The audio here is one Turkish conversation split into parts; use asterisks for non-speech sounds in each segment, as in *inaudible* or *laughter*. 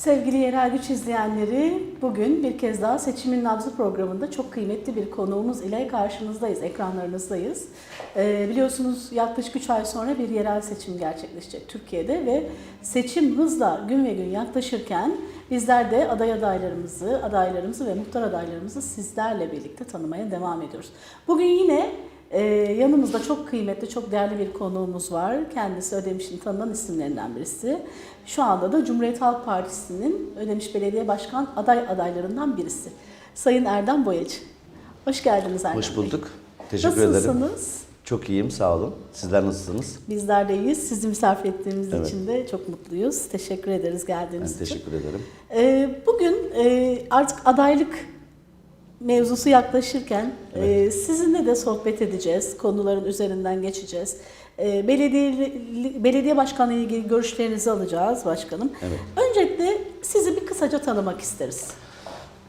Sevgili Yerel Güç izleyenleri, bugün bir kez daha Seçimin Nabzı programında çok kıymetli bir konuğumuz ile karşınızdayız, ekranlarınızdayız. Ee, biliyorsunuz yaklaşık 3 ay sonra bir yerel seçim gerçekleşecek Türkiye'de ve seçim hızla gün ve gün yaklaşırken bizler de aday adaylarımızı, adaylarımızı ve muhtar adaylarımızı sizlerle birlikte tanımaya devam ediyoruz. Bugün yine ee, yanımızda çok kıymetli, çok değerli bir konuğumuz var. Kendisi Ödemiş'in tanınan isimlerinden birisi. Şu anda da Cumhuriyet Halk Partisi'nin Ödemiş Belediye Başkan aday adaylarından birisi. Sayın Erdem Boyacı. Hoş geldiniz Erdem Hoş Bey. bulduk. Teşekkür ederim. Nasılsınız? Çok iyiyim, sağ olun. Sizler nasılsınız? Bizler de iyiyiz. Sizi misafir ettiğimiz Evet. için de çok mutluyuz. Teşekkür ederiz Ben geldiğiniz için. teşekkür ederim. Ee, bugün e, artık adaylık mevzusu yaklaşırken e, sizinle de sohbet edeceğiz. Konuların üzerinden geçeceğiz. E, belediye belediye başkanı ile ilgili görüşlerinizi alacağız başkanım. Evet. Öncelikle sizi bir kısaca tanımak isteriz.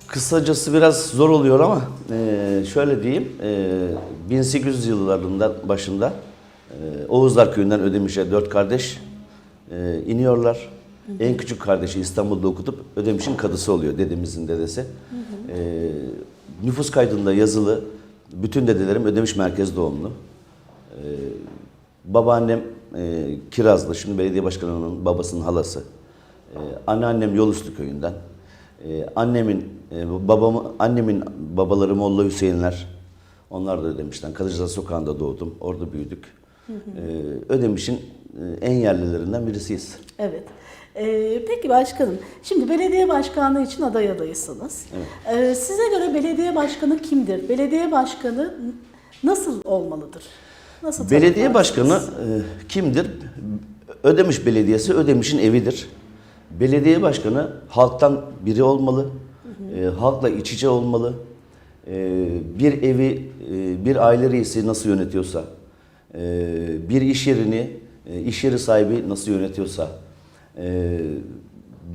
Kısacası biraz zor oluyor ama e, şöyle diyeyim. E, 1800 yıllarında başında Oğuzlar Köyü'nden Ödemiş'e dört kardeş iniyorlar. En küçük kardeşi İstanbul'da okutup Ödemiş'in kadısı oluyor dedemizin dedesi. E, nüfus kaydında yazılı bütün dedelerim Ödemiş merkez doğumlu. E, babaannem e, Kirazlı, şimdi belediye başkanının babasının halası. E, anneannem Yolüstü köyünden. E, annemin e, babamı annemin babaları Molla Hüseyinler. Onlar da Ödemiş'ten. Kadıcılar Sokağı'nda doğdum. Orada büyüdük. E, Ödemiş'in e, en yerlilerinden birisiyiz. Evet. E, peki başkanım, şimdi belediye başkanlığı için aday adayısınız. E, size göre belediye başkanı kimdir? Belediye başkanı nasıl olmalıdır? Nasıl Belediye başkanı e, kimdir? Ödemiş Belediyesi Ödemiş'in evidir. Belediye başkanı halktan biri olmalı. E, halkla iç içe olmalı. E, bir evi, e, bir aile reisi nasıl yönetiyorsa, e, bir iş yerini, e, iş yeri sahibi nasıl yönetiyorsa,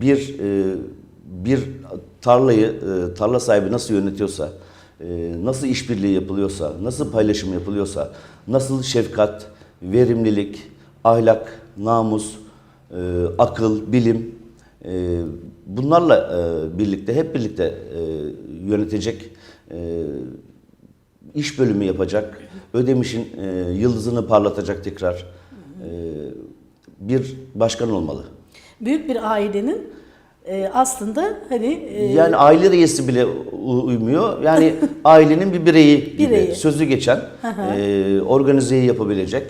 bir e, bir tarlayı e, tarla sahibi nasıl yönetiyorsa, e, nasıl işbirliği yapılıyorsa, nasıl paylaşım yapılıyorsa, nasıl şefkat, verimlilik, ahlak, namus, akıl, bilim bunlarla birlikte hep birlikte yönetecek iş bölümü yapacak, Ödemiş'in yıldızını parlatacak tekrar bir başkan olmalı. Büyük bir ailenin e, aslında hani e, Yani aile reisi bile uymuyor. Yani *laughs* ailenin bir bireyi gibi Bireyi. sözü geçen, e, organizeyi yapabilecek,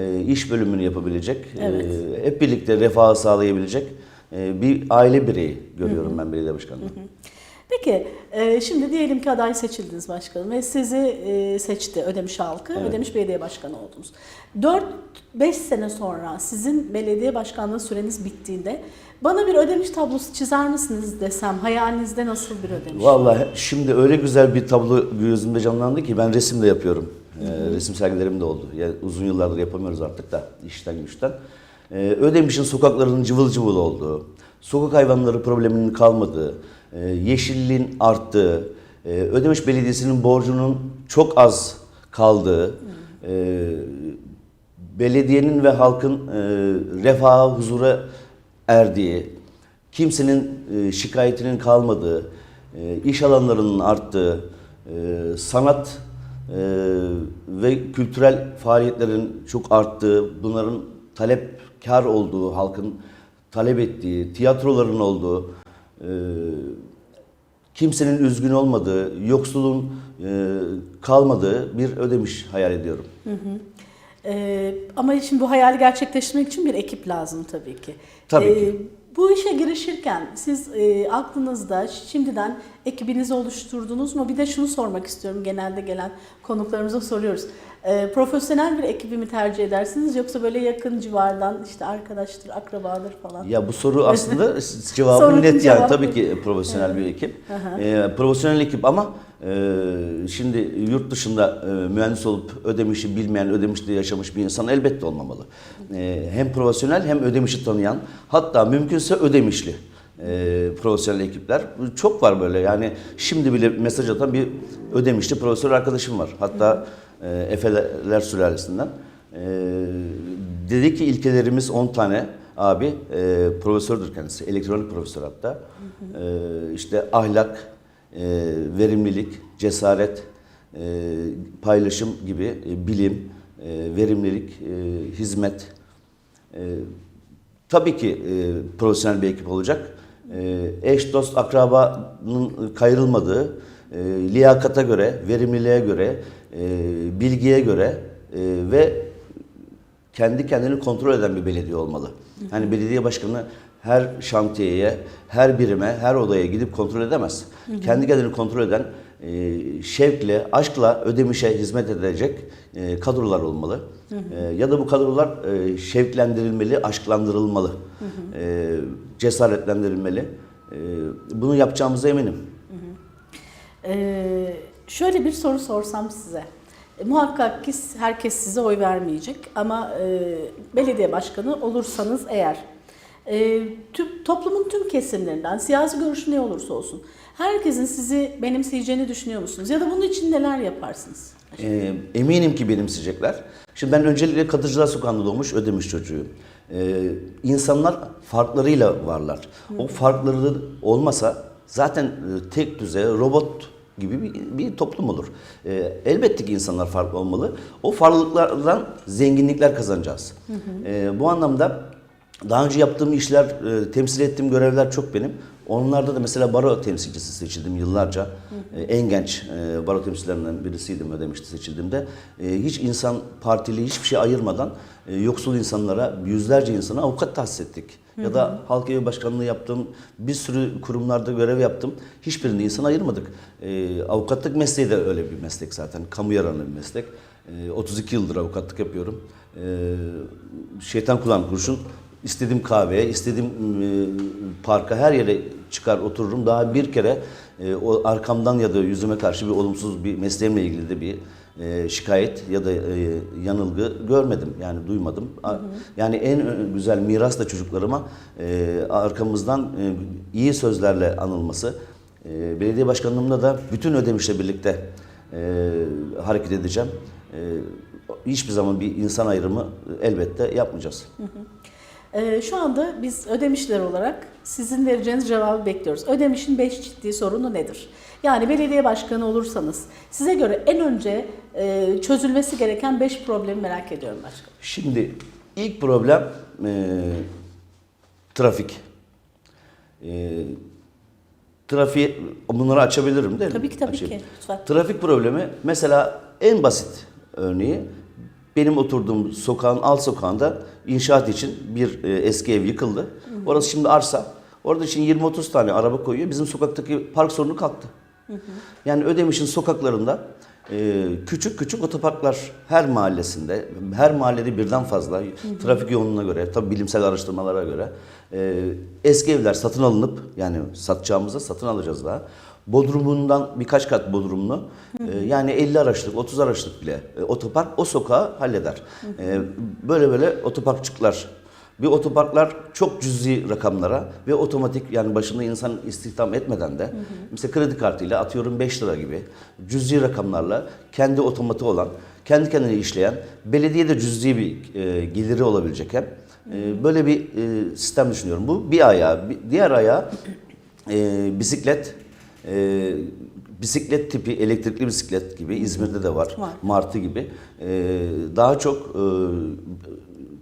e, iş bölümünü yapabilecek, e, Evet. hep birlikte refahı sağlayabilecek e, bir aile bireyi görüyorum ben belediye başkanlığı. Peki e, şimdi diyelim ki aday seçildiniz başkanım ve sizi e, seçti Ödemiş halkı, Ödemiş Belediye Başkanı oldunuz. 4-5 sene sonra sizin belediye başkanlığı süreniz bittiğinde bana bir Ödemiş tablosu çizer misiniz desem hayalinizde nasıl bir Ödemiş? Vallahi şimdi öyle güzel bir tablo gözümde canlandı ki ben resim de yapıyorum. Ee, resim sergilerim de oldu. Yani uzun yıllardır yapamıyoruz artık da işten güçten. Ee, Ödemiş'in sokaklarının cıvıl cıvıl olduğu, sokak hayvanları probleminin kalmadığı, e, yeşilliğin arttığı, e, Ödemiş Belediyesi'nin borcunun çok az kaldığı, e, belediyenin ve halkın refaha, huzura erdiği, kimsenin şikayetinin kalmadığı, iş alanlarının arttığı, sanat ve kültürel faaliyetlerin çok arttığı, bunların talepkar olduğu, halkın talep ettiği, tiyatroların olduğu, e, kimsenin üzgün olmadığı, yoksulun e, kalmadığı bir ödemiş hayal ediyorum. E, ama şimdi bu hayali gerçekleştirmek için bir ekip lazım tabii ki. Tabii E, ki. Bu işe girişirken siz e, aklınızda şimdiden ekibinizi oluşturdunuz mu? Bir de şunu sormak istiyorum genelde gelen konuklarımıza soruyoruz. E, profesyonel bir ekibi mi tercih edersiniz yoksa böyle yakın civardan işte arkadaştır, akrabadır falan? Ya bu soru aslında *laughs* cevabı net yani cevabı. tabii ki profesyonel bir ekip. Ee, profesyonel ekip ama e, şimdi yurt dışında e, mühendis olup ödemişi bilmeyen, ödemişte yaşamış bir insan elbette olmamalı. E, hem profesyonel hem ödemişi tanıyan hatta mümkünse ödemişli e, profesyonel ekipler. Çok var böyle yani şimdi bile mesaj atan bir ödemişli profesör arkadaşım var. Hatta e, Efeler sülalesinden. E, dedi ki ilkelerimiz 10 tane abi profesördür kendisi. Elektronik profesör hatta. E, işte ahlak, verimlilik, cesaret, e, paylaşım gibi e, bilim, e, verimlilik, e, hizmet. E, tabii ki e, profesyonel bir ekip olacak. E, eş, dost, akrabanın kayırılmadığı, e, liyakata göre, verimliliğe göre, e, bilgiye göre e, ve kendi kendini kontrol eden bir belediye olmalı. Hani belediye başkanı her şantiyeye, her birime, her odaya gidip kontrol edemez. Kendi kendini kontrol eden, e, şevkle, aşkla ödemişe hizmet edecek e, kadrolar olmalı. E, ya da bu kadrolar e, şevklendirilmeli, aşklandırılmalı, e, cesaretlendirilmeli. E, bunu yapacağımıza eminim. Ee, şöyle bir soru sorsam size. E, muhakkak ki herkes size oy vermeyecek ama e, belediye başkanı olursanız eğer e, tüm, toplumun tüm kesimlerinden siyasi görüşü ne olursa olsun herkesin sizi benimseyeceğini düşünüyor musunuz? Ya da bunun için neler yaparsınız? E, eminim ki benimseyecekler. Şimdi ben öncelikle Kadıcılar Sokağı'nda doğmuş Ödemiş çocuğuyum. E, insanlar farklarıyla varlar. O farkları olmasa zaten e, tek düze robot gibi bir, bir toplum olur. E, elbette ki insanlar farklı olmalı. O farklılıklardan zenginlikler kazanacağız. E, bu anlamda daha önce yaptığım işler, e, temsil ettiğim görevler çok benim. Onlarda da mesela baro temsilcisi seçildim yıllarca. E, en genç e, baro temsilcilerinden birisiydim ödemişti seçildiğimde. E, hiç insan partili hiçbir şey ayırmadan e, yoksul insanlara, yüzlerce insana avukat tahsis ettik. Ya da halk evi başkanlığı yaptım, bir sürü kurumlarda görev yaptım. Hiçbirinde insan ayırmadık. E, avukatlık mesleği de öyle bir meslek zaten. Kamu yararlı bir meslek. E, 32 yıldır avukatlık yapıyorum. E, şeytan kulağın kurşun. İstediğim kahveye, istediğim e, parka her yere çıkar otururum. Daha bir kere e, o arkamdan ya da yüzüme karşı bir olumsuz bir mesleğimle ilgili de bir e, şikayet ya da e, yanılgı görmedim. Yani duymadım. A- Yani en ö- güzel miras da çocuklarıma e, arkamızdan e, iyi sözlerle anılması. E, belediye başkanlığımda da bütün ödemişle birlikte e, hareket edeceğim. E, hiçbir zaman bir insan ayrımı elbette yapmayacağız. Ee, şu anda biz ödemişler olarak sizin vereceğiniz cevabı bekliyoruz. Ödemişin 5 ciddi sorunu nedir? Yani belediye başkanı olursanız size göre en önce e, çözülmesi gereken 5 problemi merak ediyorum başkanım. Şimdi ilk problem e, trafik. E, trafiği bunları açabilirim değil mi? Tabii ki tabii Açayım. ki. Lütfen. Trafik problemi mesela en basit örneği benim oturduğum sokağın alt sokağında inşaat için bir e, eski ev yıkıldı. Orası şimdi arsa. Orada için 20-30 tane araba koyuyor. Bizim sokaktaki park sorunu kalktı. Yani Ödemiş'in sokaklarında e, küçük küçük otoparklar her mahallesinde, her mahallede birden fazla trafik yoğunluğuna göre, tabi bilimsel araştırmalara göre e, eski evler satın alınıp yani satacağımıza satın alacağız daha. Bodrumundan birkaç kat bodrumlu e, yani 50 araçlık 30 araçlık bile e, otopark o sokağı halleder. E, böyle böyle otoparkçıklar bir otoparklar çok cüzi rakamlara ve otomatik yani başında insan istihdam etmeden de mesela kredi kartıyla atıyorum 5 lira gibi cüzi rakamlarla kendi otomatiği olan, kendi kendine işleyen, belediye de cüzi bir e, geliri olabilecekken e, böyle bir e, sistem düşünüyorum. Bu bir ayağı. Bir, diğer ayağı e, bisiklet, e, bisiklet tipi elektrikli bisiklet gibi İzmir'de de var. Var. Martı gibi. E, daha çok e,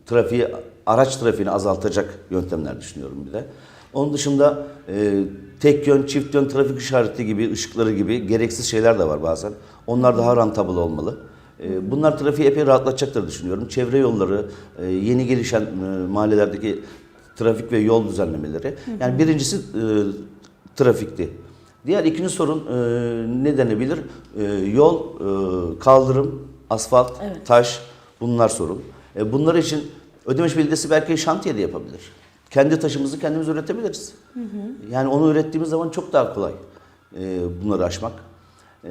trafiği, araç trafiğini azaltacak yöntemler düşünüyorum bir de. Onun dışında e, tek yön, çift yön trafik işareti gibi, ışıkları gibi gereksiz şeyler de var bazen. Onlar daha rentable olmalı. E, bunlar trafiği epey rahatlatacaktır düşünüyorum. Çevre yolları, e, yeni gelişen e, mahallelerdeki trafik ve yol düzenlemeleri. Yani birincisi e, trafikti. Diğer ikinci sorun e, ne denebilir? E, yol, e, kaldırım, asfalt, Evet. taş bunlar sorun. E, bunlar için Ödemiş Belediyesi belki şantiye de yapabilir. Kendi taşımızı kendimiz üretebiliriz. Yani onu ürettiğimiz zaman çok daha kolay e, bunları aşmak. E,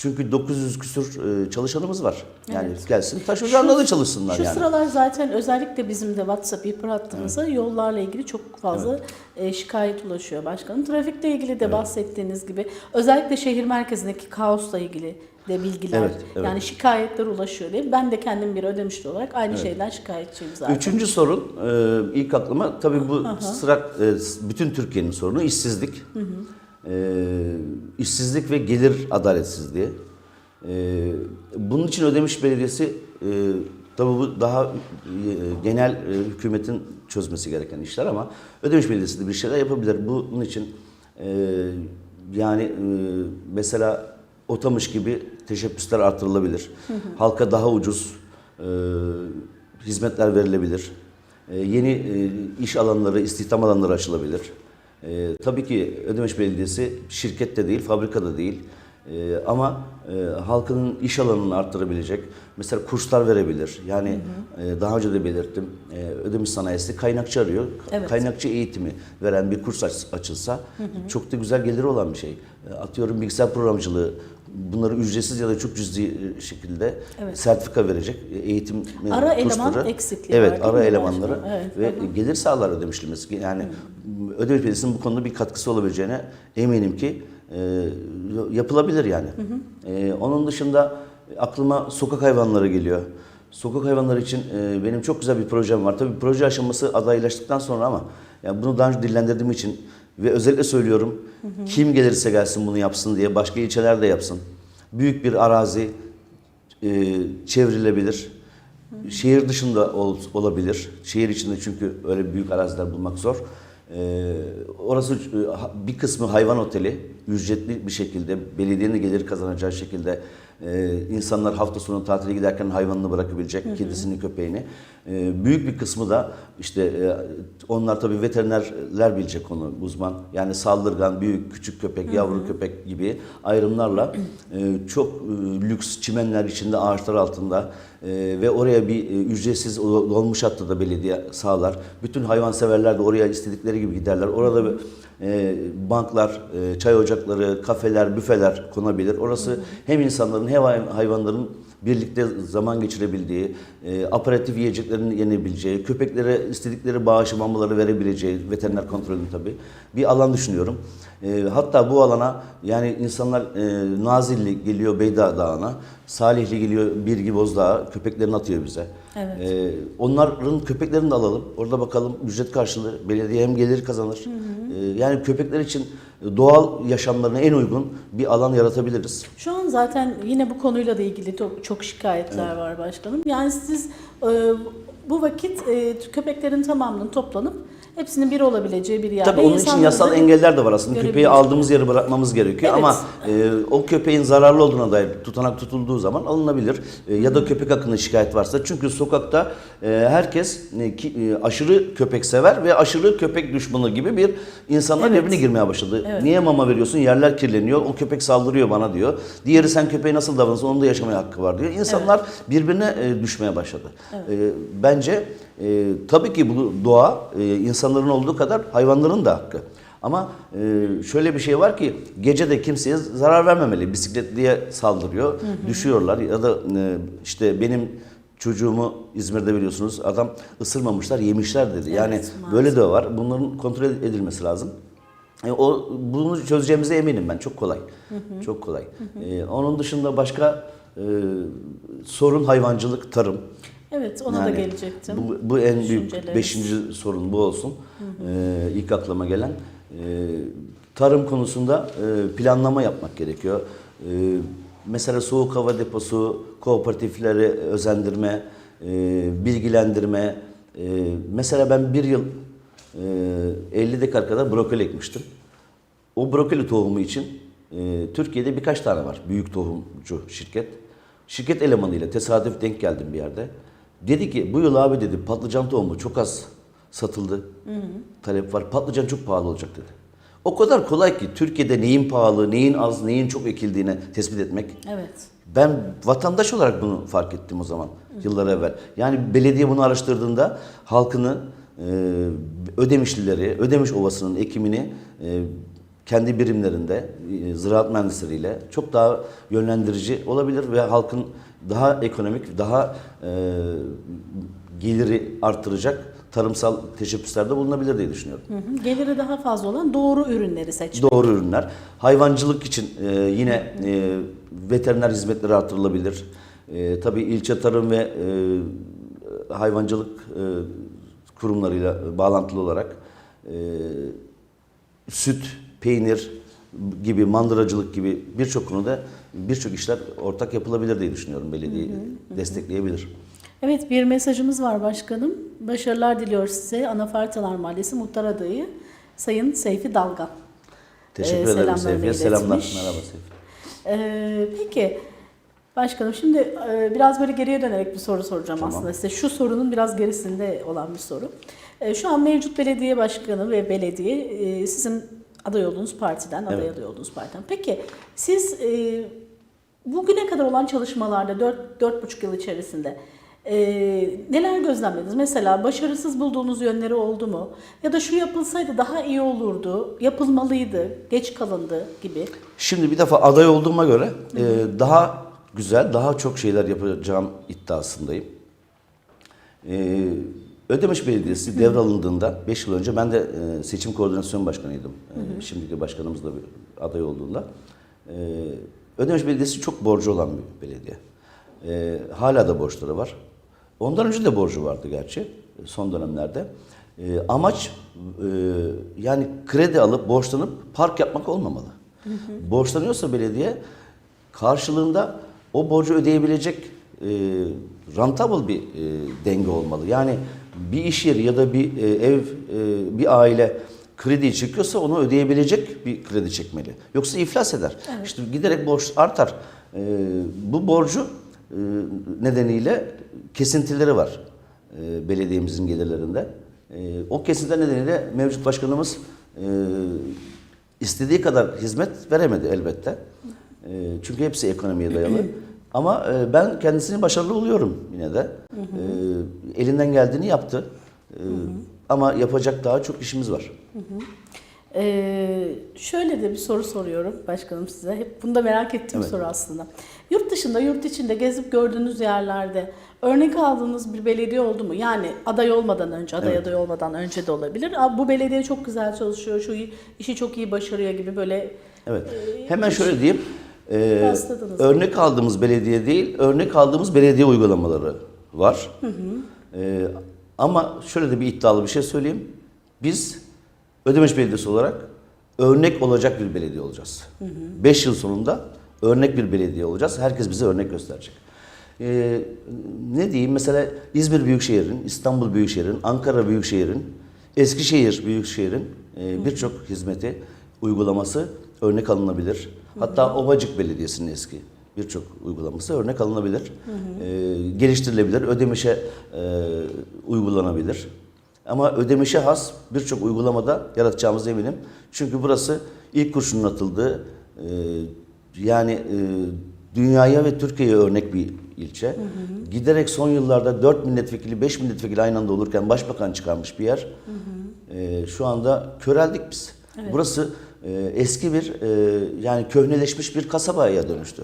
çünkü 900 küsur e, çalışanımız var. Yani Evet. gelsin taş ocağında da çalışsınlar Şu yani. sıralar zaten özellikle bizim de WhatsApp ihbar hattımıza yollarla ilgili çok fazla e, şikayet ulaşıyor başkanım. Trafikle ilgili de bahsettiğiniz gibi özellikle şehir merkezindeki kaosla ilgili de bilgiler. Evet, evet. Yani şikayetler ulaşıyor mi? Ben de kendim bir ödemişli olarak aynı şeyden şikayetçiyim zaten. Üçüncü sorun e, ilk aklıma tabii bu sıra e, bütün Türkiye'nin sorunu işsizlik. E, işsizlik ve gelir adaletsizliği. E, bunun için Ödemiş Belediyesi e, tabii bu daha e, genel e, hükümetin çözmesi gereken işler ama Ödemiş Belediyesi de bir şeyler yapabilir. Bunun için e, yani e, mesela Otamış gibi teşebbüsler artırılabilir. Halka daha ucuz e, hizmetler verilebilir. E, yeni e, iş alanları, istihdam alanları açılabilir. E, tabii ki Ödemiş Belediyesi şirkette değil, fabrikada değil. E, ama e, halkının iş alanını arttırabilecek, mesela kurslar verebilir. Yani e, daha önce de belirttim, e, Ödemiş Sanayisi kaynakçı arıyor. Evet. Kaynakçı eğitimi veren bir kurs aç- açılsa çok da güzel geliri olan bir şey. E, Atıyorum bilgisayar programcılığı, bunları ücretsiz ya da çok cüzi e, şekilde Evet. sertifika verecek e, eğitim e, Ara eleman kursları. eksikliği evet, var ara elemanları? Evet, ve hı hı. gelir sağlar ödemişlemesi. Yani Ödemiş Belediyesi'nin bu konuda bir katkısı olabileceğine eminim ki e, yapılabilir yani. E, onun dışında aklıma sokak hayvanları geliyor. Sokak hayvanları için e, benim çok güzel bir projem var. Tabii proje aşaması adaylaştıktan sonra ama yani bunu daha önce dillendirdiğim için ve özellikle söylüyorum kim gelirse gelsin bunu yapsın diye başka ilçeler de yapsın. Büyük bir arazi e, çevrilebilir. Şehir dışında ol- olabilir. Şehir içinde çünkü öyle büyük araziler bulmak zor. E, orası e, bir kısmı hayvan oteli, ücretli bir şekilde belediyenin gelir kazanacağı şekilde e, insanlar hafta sonu tatile giderken hayvanını bırakabilecek, kedisini, köpeğini. E, büyük bir kısmı da işte e, onlar tabii veterinerler bilecek onu uzman. Yani saldırgan, büyük, küçük köpek, yavru köpek gibi ayrımlarla e, çok e, lüks çimenler içinde, ağaçlar altında e, ve oraya bir e, ücretsiz dolmuş hattı da belediye sağlar. Bütün hayvanseverler de oraya istedikleri gibi giderler. Orada e, banklar, e, çay ocakları, kafeler, büfeler konabilir. Orası hem insanların hem hay- hayvanların birlikte zaman geçirebildiği, e, aparatif yiyeceklerin yenebileceği, köpeklere istedikleri bağışı mamaları verebileceği, veteriner kontrolünün tabii bir alan düşünüyorum. E, hatta bu alana yani insanlar e, Nazilli geliyor Beyda Dağı'na, Salihli geliyor Birgi Bozdağ'a, köpeklerini atıyor bize. Evet. E, onların köpeklerini de alalım. Orada bakalım ücret karşılığı belediye hem gelir kazanır. E, yani köpekler için doğal yaşamlarına en uygun bir alan yaratabiliriz. Şu an zaten yine bu konuyla da ilgili çok, çok şikayetler var başkanım. Yani siz e, bu vakit e, köpeklerin tamamının toplanıp hepsinin bir olabileceği bir yerde Tabii onun için yasal engeller de var aslında. Köpeği aldığımız yere bırakmamız gerekiyor Evet. ama e, o köpeğin zararlı olduğuna dair tutanak tutulduğu zaman alınabilir. E, ya da köpek hakkında şikayet varsa. Çünkü sokakta e, herkes e, ki, e, aşırı köpek sever ve aşırı köpek düşmanı gibi bir insanlar Evet. birbirine girmeye başladı. Evet. Niye mama veriyorsun? Yerler kirleniyor. O köpek saldırıyor bana diyor. Diğeri sen köpeğe nasıl davranırsın? Onun da yaşamaya hakkı var diyor. İnsanlar birbirine e, düşmeye başladı. E, bence e, tabii ki bu doğa e, insanların olduğu kadar hayvanların da hakkı. Ama e, şöyle bir şey var ki gece de kimseye zarar vermemeli. Bisikletliye saldırıyor, düşüyorlar ya da e, işte benim çocuğumu İzmir'de biliyorsunuz adam ısırmamışlar, yemişler dedi. Yani Evet, maalesef. böyle de var. Bunların kontrol edilmesi lazım. E, o bunu çözeceğimize eminim ben. Çok kolay. Çok kolay. E, onun dışında başka e, sorun hayvancılık, tarım. Evet ona da Yani gelecektim. Bu, bu en büyük beşinci sorun bu olsun. Ee, ilk aklıma gelen. Ee, tarım konusunda e, planlama yapmak gerekiyor. Ee, mesela soğuk hava deposu, kooperatifleri özendirme, e, bilgilendirme. E, mesela ben bir yıl e, 50 dekar kadar brokoli ekmiştim. O brokoli tohumu için e, Türkiye'de birkaç tane var büyük tohumcu şirket. Şirket elemanıyla tesadüf denk geldim bir yerde. Dedi ki bu yıl abi dedi patlıcan tohumu çok az satıldı. Talep var. Patlıcan çok pahalı olacak dedi. O kadar kolay ki Türkiye'de neyin pahalı, neyin az, neyin çok ekildiğini tespit etmek. Evet. Ben vatandaş olarak bunu fark ettim o zaman yıllar evvel. Yani belediye bunu araştırdığında halkını, e, Ödemişlileri, Ödemiş Ovası'nın ekimini e, kendi birimlerinde e, ziraat mühendisleriyle çok daha yönlendirici olabilir ve halkın daha ekonomik, daha e, geliri artıracak tarımsal teşebbüslerde bulunabilir diye düşünüyorum. Hı hı. Geliri daha fazla olan doğru ürünleri seçmek. Doğru ürünler. Hayvancılık için e, yine e, veteriner hizmetleri artırılabilir. E, tabii ilçe tarım ve e, hayvancılık e, kurumlarıyla bağlantılı olarak e, süt, peynir gibi, mandıracılık gibi birçok konuda birçok işler ortak yapılabilir diye düşünüyorum. Belediye destekleyebilir. Evet bir mesajımız var başkanım. Başarılar diliyor size Anafartalar Mahallesi Muhtar Adayı Sayın Seyfi Dalgan. Teşekkür Ee, ederim Seyfi'ye. Selamlar. Merhaba Seyfi. Ee, peki başkanım şimdi e, biraz böyle geriye dönerek bir soru soracağım Tamam. aslında size. Şu sorunun biraz gerisinde olan bir soru. E, şu an mevcut belediye başkanı ve belediye e, sizin aday olduğunuz partiden, aday Evet. aday olduğunuz partiden. Peki siz e, bugüne kadar olan çalışmalarda 4 4,5 yıl içerisinde e, neler gözlemlediniz? Mesela başarısız bulduğunuz yönleri oldu mu? Ya da şu yapılsaydı daha iyi olurdu, yapılmalıydı, geç kalındı gibi. Şimdi bir defa aday olduğuma göre e, daha güzel, daha çok şeyler yapacağım iddiasındayım. E, Ödemiş Belediyesi devralındığında 5 yıl önce ben de e, seçim koordinasyon başkanıydım. E, şimdiki başkanımız da bir aday olduğunda. E, Ödemiş Belediyesi çok borcu olan bir belediye. Hala da borçları var. Ondan önce de borcu vardı gerçi son dönemlerde. E, amaç yani kredi alıp borçlanıp park yapmak olmamalı. Borçlanıyorsa belediye karşılığında o borcu ödeyebilecek e, rentable bir e, denge olmalı. Yani bir iş yeri ya da bir e, ev, e, bir aile kredi çekiyorsa onu ödeyebilecek bir kredi çekmeli. Yoksa iflas eder. İşte giderek borç artar. E, bu borcu nedeniyle kesintileri var belediyemizin gelirlerinde. O kesintiler nedeniyle mevcut başkanımız istediği kadar hizmet veremedi elbette. Çünkü hepsi ekonomiye dayalı. *clears throat* Ama e, ben kendisini başarılı buluyorum yine de. E, elinden geldiğini yaptı. E, ama yapacak daha çok işimiz var. Ee, şöyle de bir soru soruyorum başkanım size. Hep bunu da merak ettiğim Evet. soru aslında. Yurt dışında, yurt içinde gezip gördüğünüz yerlerde örnek aldığınız bir belediye oldu mu? Yani aday olmadan önce, aday Evet. aday olmadan önce de olabilir. Bu belediye çok güzel çalışıyor, şu işi çok iyi başarıyor gibi böyle Evet. Ee, Hemen şöyle diyeyim. E, rastladınız örnek aldığımız belediye değil, örnek aldığımız belediye uygulamaları var. E, ama şöyle de bir iddialı bir şey söyleyeyim. Biz Ödemiş Belediyesi olarak örnek olacak bir belediye olacağız. 5 yıl sonunda örnek bir belediye olacağız. Herkes bize örnek gösterecek. E, ne diyeyim mesela İzmir Büyükşehir'in, İstanbul Büyükşehir'in, Ankara Büyükşehir'in, Eskişehir Büyükşehir'in e, birçok hizmeti, uygulaması örnek alınabilir. Hatta Ovacık Belediyesi'nin eski birçok uygulaması örnek alınabilir. E, geliştirilebilir, ödemişe e, uygulanabilir. Ama ödemişe has birçok uygulamada yaratacağımız eminim. Çünkü burası ilk kurşunun atıldığı, e, yani e, dünyaya ve Türkiye'ye örnek bir ilçe. Giderek son yıllarda 4 milletvekili, 5 milletvekili aynı anda olurken başbakan çıkarmış bir yer. E, şu anda köreldik biz. Burası e, eski bir, e, yani köhneleşmiş bir kasabaya dönüştü.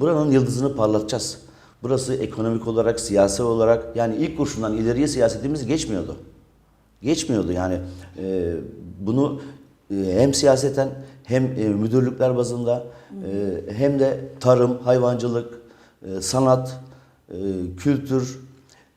Buranın yıldızını parlatacağız. Burası ekonomik olarak, siyasi olarak, yani ilk kurşundan ileriye siyasetimiz geçmiyordu. Geçmiyordu yani. E, bunu e, hem siyaseten hem e, müdürlükler bazında e, hem de tarım, hayvancılık, e, sanat, e, kültür,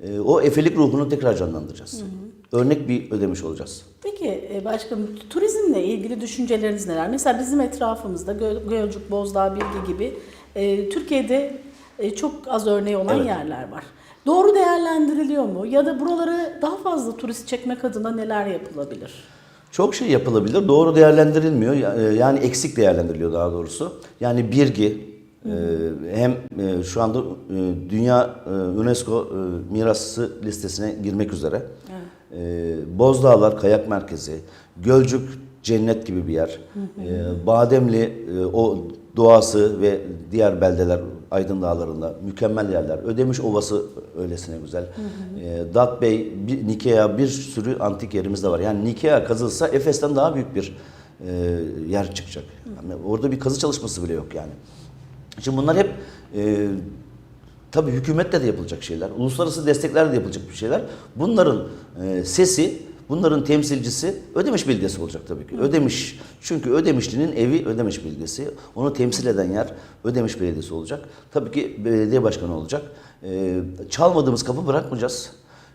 e, o efelik ruhunu tekrar canlandıracağız. Örnek bir ödemiş olacağız. Peki e, başkanım turizmle ilgili düşünceleriniz neler? Mesela bizim etrafımızda Göl- Gölcük, Bozdağ, Bilgi gibi e, Türkiye'de e, çok az örneği olan Evet. yerler var. Doğru değerlendiriliyor mu? Ya da buraları daha fazla turist çekmek adına neler yapılabilir? Çok şey yapılabilir. Doğru değerlendirilmiyor. E, Yani eksik değerlendiriliyor daha doğrusu. Yani Birgi e, hem şu anda Dünya UNESCO mirası listesine girmek üzere. E, Bozdağlar Kayak Merkezi, Gölcük Cennet gibi bir yer. E, Bademli e, o doğası ve diğer beldeler Aydın Dağları'nda mükemmel yerler. Ödemiş Ovası öylesine güzel. E, Dat Bey, bir, Nikea bir sürü antik yerimiz de var. Yani Nikea kazılsa Efes'ten daha büyük bir e, yer çıkacak. Yani orada bir kazı çalışması bile yok yani. Şimdi bunlar hep e, tabii hükümetle de yapılacak şeyler, uluslararası desteklerle de yapılacak bir şeyler. Bunların e, sesi Bunların temsilcisi Ödemiş Belediyesi olacak tabii ki. Ödemiş çünkü Ödemişli'nin evi Ödemiş Belediyesi. Onu temsil eden yer Ödemiş Belediyesi olacak. Tabii ki belediye başkanı olacak. Ee, çalmadığımız kapı bırakmayacağız.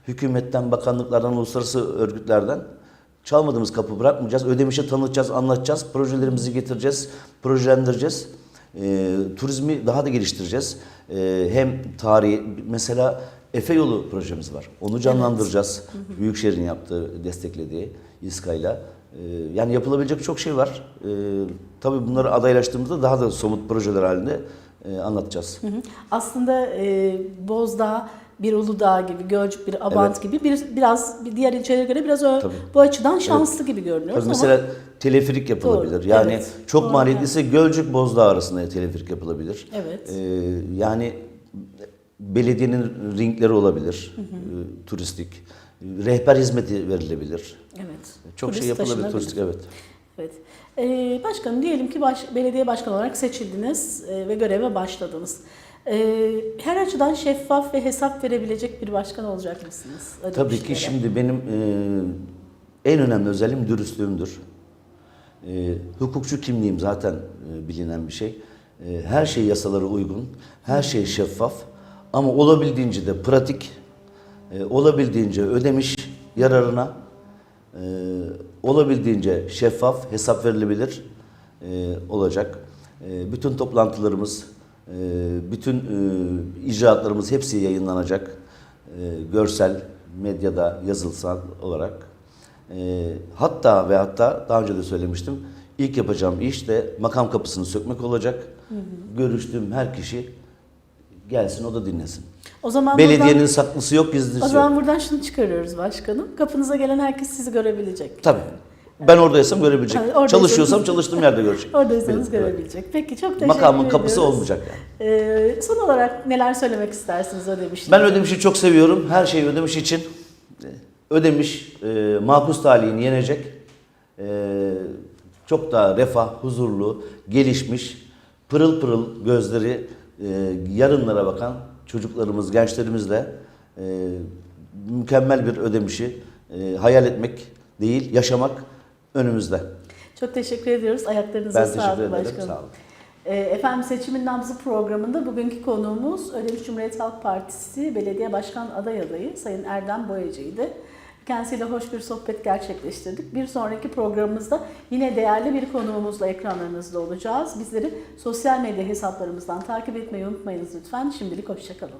Hükümetten, bakanlıklardan, uluslararası örgütlerden çalmadığımız kapı bırakmayacağız. Ödemiş'i tanıtacağız, anlatacağız. Projelerimizi getireceğiz, projelendireceğiz. Ee, turizmi daha da geliştireceğiz. Ee, hem tarihi, mesela Efe Yolu projemiz var. Onu canlandıracağız. Büyükşehir'in yaptığı, desteklediği İSKA'yla. Ee, yani yapılabilecek çok şey var. Ee, tabii bunları adaylaştığımızda daha da somut projeler halinde e, anlatacağız. Hı hı. Aslında e, Bozdağ, bir Uludağ gibi, Gölcük, bir Abant gibi bir, biraz bir diğer ilçelere göre biraz ö- bu açıdan şanslı gibi görünüyoruz Tabii ama mesela teleferik yapılabilir. Doğru, Yani evet. çok Doğru, maliyetliyse Gölcük Bozdağ arasında teleferik yapılabilir. Evet. Ee, yani belediyenin ringleri olabilir. Ee, turistik. Rehber hizmeti verilebilir. evet. Çok Turist şey yapılabilir turistik evet. Evet. Ee, başkanım diyelim ki baş, belediye başkanı olarak seçildiniz e, ve göreve başladınız. Ee, her açıdan şeffaf ve hesap verebilecek bir başkan olacak mısınız? Ödemiş Tabii ki şimdi benim e, en önemli özelliğim dürüstlüğümdür. E, hukukçu kimliğim zaten e, bilinen bir şey. Her şey yasalara uygun, her şey şeffaf ama olabildiğince de pratik, olabildiğince ödemiş yararına, olabildiğince şeffaf, hesap verilebilir olacak. Bütün toplantılarımız, e, bütün e, icraatlarımız hepsi yayınlanacak. E, görsel, medyada, yazılsal olarak. E, hatta ve hatta daha önce de söylemiştim, ilk yapacağım iş de makam kapısını sökmek olacak. Görüştüğüm her kişi gelsin o da dinlesin. O zaman Belediyenin buradan, saklısı yok, gizlisi o yok. zaman buradan şunu çıkarıyoruz başkanım. Kapınıza gelen herkes sizi görebilecek. Tabii. Ben oradaysam görebilecek. Yani oradaysanız- Çalışıyorsam çalıştığım yerde görecek. *laughs* Oradaysanız Evet. görebilecek. Peki çok teşekkür Makamın kapısı ediyoruz. olmayacak yani. Ee, son olarak neler söylemek istersiniz Ödemiş? Ben Ödemiş'i çok seviyorum. Her şeyi Ödemiş için. Ee, Ödemiş e, makus talihini yenecek. E, çok daha refah, huzurlu, gelişmiş, pırıl pırıl gözleri e, yarınlara bakan çocuklarımız, gençlerimizle e, mükemmel bir Ödemiş'i e, hayal etmek değil, yaşamak önümüzde. Çok teşekkür ediyoruz. Ayaklarınıza Ben sağlık teşekkür ederim. başkanım. Sağ olun. Ee, Efendim Seçimin Nabzı programında bugünkü konuğumuz Ödemiş Cumhuriyet Halk Partisi Belediye Başkan Aday Adayı Sayın Erdem Boyacı'ydı. Kendisiyle hoş bir sohbet gerçekleştirdik. Bir sonraki programımızda yine değerli bir konuğumuzla ekranlarınızda olacağız. Bizleri sosyal medya hesaplarımızdan takip etmeyi unutmayınız lütfen. Şimdilik hoşçakalın.